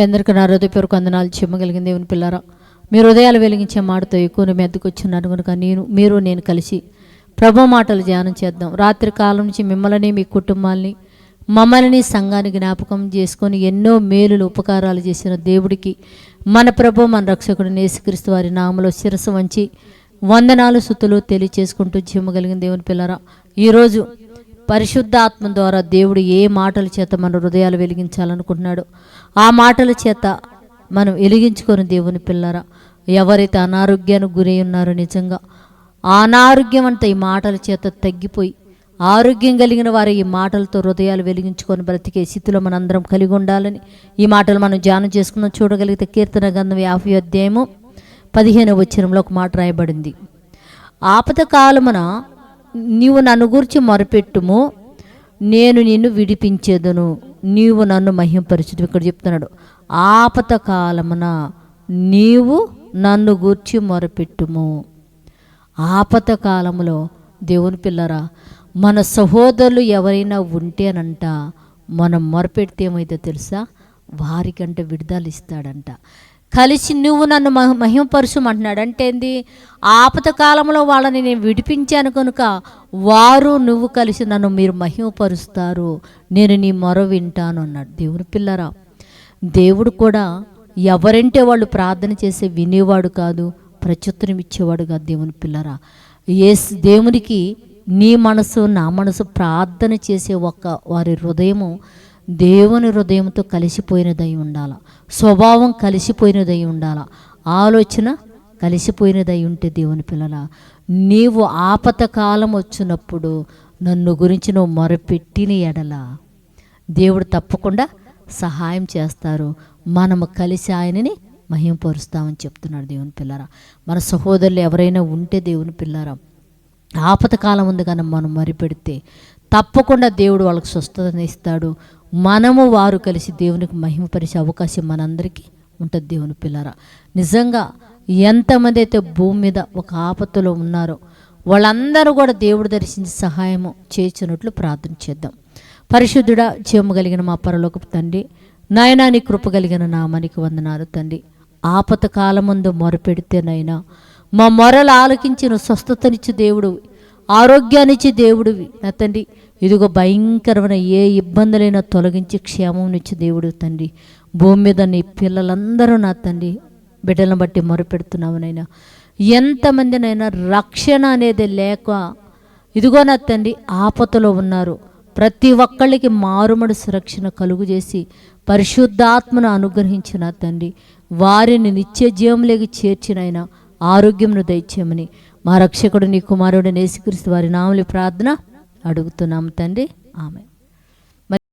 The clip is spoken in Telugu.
మీ అందరికీ నా హృదయ పేరు కొందనాలు చెమ్మగలిగిన దేవుని పిల్లరా. మీరు హృదయాలు వెలిగించే మాటతో ఎక్కువ మీ అద్దెకు కనుక నేను మీరు నేను కలిసి ప్రభు మాటలు ధ్యానం చేద్దాం. రాత్రి కాలం నుంచి మిమ్మల్ని మీ కుటుంబాల్ని మమ్మల్ని సంఘాన్ని జ్ఞాపకం చేసుకొని ఎన్నో మేలులు ఉపకారాలు చేసిన దేవుడికి మన ప్రభు మన రక్షకుడు నేసుక్రీస్తు వారి నామలో శిరస్సు వంచి వందనాలు సుతులు తెలియచేసుకుంటూ జీవగలిగిన దేవుని పిల్లరా. ఈరోజు పరిశుద్ధాత్మ ద్వారా దేవుడు ఏ మాటల చేత మన హృదయాలు వెలిగించాలనుకుంటున్నాడో ఆ మాటల చేత మనం వెలిగించుకొని దేవుని పిల్లరా ఎవరైతే అనారోగ్యానికి గురై ఉన్నారో నిజంగా అనారోగ్యం అంతా ఈ మాటల చేత తగ్గిపోయి ఆరోగ్యం కలిగిన వారు ఈ మాటలతో హృదయాలు వెలిగించుకొని బ్రతికే స్థితిలో మనందరం కలిగి ఉండాలని ఈ మాటలు మనం ధ్యానం చేసుకున్నాం చూడగలిగితే కీర్తన గంధం యాభై అధ్యాయము పదిహేను వచ్చరంలో ఒక మాట రాయబడింది. ఆపద కాలమున నీవు నన్ను గురించి మొరపెట్టుము నేను నిన్ను విడిపించేదను. నీవు నన్ను మహింపరచుదు ఇక్కడ చెప్తున్నాడు ఆపత కాలమున నీవు నన్ను గూర్చి మొరపెట్టుము. ఆపత కాలంలో దేవుని పిల్లరా మన సహోదరులు ఎవరైనా ఉంటేనంట మనం మొరపెడితే ఏమైతే తెలుసా? వారికంటే విడుదల ఇస్తాడంట. కలిసి నువ్వు నన్ను మహిమపరచుమంటున్నాడు. అంటే ఏంది? ఆపత కాలంలో వాళ్ళని నేను విడిపించాను కనుక వారు నువ్వు కలిసి నన్ను మీరు మహిమపరుస్తారు. నేను నీ మొర వింటాను అన్నాడు దేవుని పిల్లరా. దేవుడు కూడా ఎవరంటే వాళ్ళు ప్రార్థన చేసే వినేవాడు కాదు ప్రత్యుత్తరం ఇచ్చేవాడు కాదు దేవుని పిల్లరా. ఏ దేవునికి నీ మనసు నా మనసు ప్రార్థన చేసే ఒక వారి హృదయము దేవుని హృదయంతో కలిసిపోయినదై ఉండాల. స్వభావం కలిసిపోయినదై ఉండాల. ఆలోచన కలిసిపోయినదై ఉంటే దేవుని పిల్లల నీవు ఆపత కాలం వచ్చినప్పుడు నన్ను గురించి నువ్వు మొరపెట్టిన ఎడల దేవుడు తప్పకుండా సహాయం చేస్తారు. మనము కలిసి ఆయనని మహింపరుస్తామని చెప్తున్నాడు దేవుని పిల్లరా మన సహోదరులు ఎవరైనా ఉంటే దేవుని పిల్లరా ఆపత కాలం ఉంది కానీ మనం మరిపెడితే తప్పకుండా దేవుడు వాళ్ళకి స్వస్థతనిస్తాడు. మనము వారు కలిసి దేవునికి మహిమపరిచే అవకాశం మనందరికీ ఉంటుంది దేవుని పిల్లరా. నిజంగా ఎంతమంది అయితే భూమి మీద ఒక ఆపత్తులో ఉన్నారో వాళ్ళందరూ కూడా దేవుడు దర్శించి సహాయము చేసినట్లు ప్రార్థన చేద్దాం. పరిశుద్ధుడా జీవము కలిగిన మా పరలోకపు తండ్రి నాయనా కృప కలిగిన నామానికి వందనాలు తండ్రి. ఆపత కాలమందు మొరపెడితే నైనా మా మొరలు ఆలకించిన స్వస్థతనిచ్చు దేవుడు ఆరోగ్యాన్నిచ్చి దేవుడివి. నా తండ్రి ఇదిగో భయంకరమైన ఏ ఇబ్బందులైనా తొలగించి క్షేమంనిచ్చి దేవుడు తండ్రి. భూమి మీద నీ పిల్లలందరూ నా తండ్రి బిడ్డలను బట్టి మొరపెడుతున్నావునైనా. ఎంతమందినైనా రక్షణ అనేది లేక ఇదిగో నా తండ్రి ఆపదలో ఉన్నారు. ప్రతి ఒక్కళ్ళకి మారుమడి సురక్షణ కలుగు చేసి పరిశుద్ధాత్మను అనుగ్రహించిన తండ్రి. వారిని నిత్య జీవంలోకి చేర్చినైనా ఆరోగ్యంను దయచేయమని మా రక్షకుడు నీ కుమారుడు నేసుక్రీస్తు వారి నామలి ప్రార్థన అడుగుతున్నాము తండ్రి. ఆమె